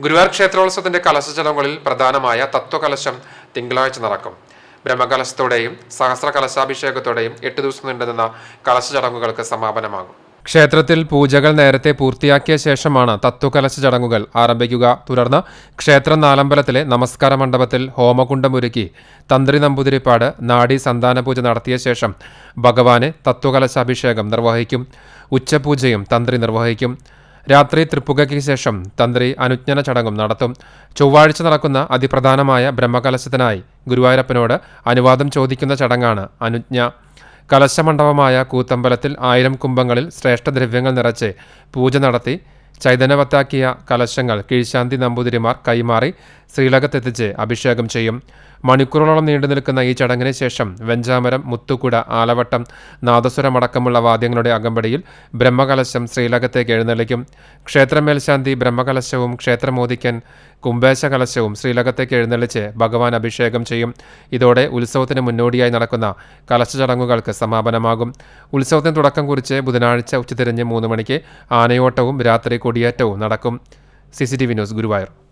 ഗുരുവായൂർ ക്ഷേത്രോത്സവത്തിന്റെ കലശ ചടങ്ങുകളിൽ പ്രധാനമായ തത്വകലശം തിങ്കളാഴ്ച നടക്കും. ബ്രഹ്മകലശത്തോടെയും സഹസ്ര കലശാഭിഷേകത്തോടെയും എട്ട് ദിവസം നീണ്ടുനിന്ന കലശ ചടങ്ങുകൾക്ക് സമാപനമാകും. ക്ഷേത്രത്തിൽ പൂജകൾ നേരത്തെ പൂർത്തിയാക്കിയ ശേഷമാണ് തത്വകലശ ചടങ്ങുകൾ ആരംഭിക്കുക. തുടർന്ന് ക്ഷേത്ര നാലമ്പലത്തിലെ നമസ്കാര മണ്ഡപത്തിൽ ഹോമകുണ്ടമൊരുക്കി തന്ത്രി നമ്പൂതിരിപ്പാട് നാടി സന്താന പൂജ നടത്തിയ ശേഷം ഭഗവാന് തത്വകലശാഭിഷേകം നിർവഹിക്കും. ഉച്ചപൂജയും തന്ത്രി നിർവഹിക്കും. രാത്രി തൃപ്പുകയ്ക്ക് ശേഷം തന്ത്രി അനുജ്ഞന ചടങ്ങും നടത്തും. ചൊവ്വാഴ്ച നടക്കുന്ന അതിപ്രധാനമായ ബ്രഹ്മകലശത്തിനായി ഗുരുവായൂരപ്പനോട് അനുവാദം ചോദിക്കുന്ന ചടങ്ങാണ് അനുജ്ഞ. കലശമണ്ഡപമായ കൂത്തമ്പലത്തിൽ ആയിരം കുംഭങ്ങളിൽ ശ്രേഷ്ഠദ്രവ്യങ്ങൾ നിറച്ച് പൂജ നടത്തി ചൈതന്യവത്താക്കിയ കലശങ്ങൾ കീഴ്ശാന്തി നമ്പൂതിരിമാർ കൈമാറി ശ്രീലകത്തെത്തിച്ച് അഭിഷേകം ചെയ്യും. മണിക്കൂറുകളോളം നീണ്ടു നിൽക്കുന്ന ഈ ചടങ്ങിന് ശേഷം വെഞ്ചാമരം മുത്തുകുട ആലവട്ടം നാദസ്വരമടക്കമുള്ള വാദ്യങ്ങളുടെ അകമ്പടിയിൽ ബ്രഹ്മകലശം ശ്രീലകത്തേക്ക് എഴുന്നള്ളിക്കും. ക്ഷേത്രമേൽശാന്തി ബ്രഹ്മകലശവും ക്ഷേത്രമോദിക്കൻ കുംഭേശ കലശവും ശ്രീലകത്തേക്ക് എഴുന്നള്ളിച്ച് ഭഗവാൻ അഭിഷേകം ചെയ്യും. ഇതോടെ ഉത്സവത്തിന് മുന്നോടിയായി നടക്കുന്ന കലശ ചടങ്ങുകൾക്ക് സമാപനമാകും. ഉത്സവത്തിന് തുടക്കം കുറിച്ച് ബുധനാഴ്ച ഉച്ചതിരിഞ്ഞ് മൂന്ന് മണിക്ക് ആനയോട്ടവും രാത്രി കൊടിയേറ്റവും നടക്കും. C C T V news Guruvayur.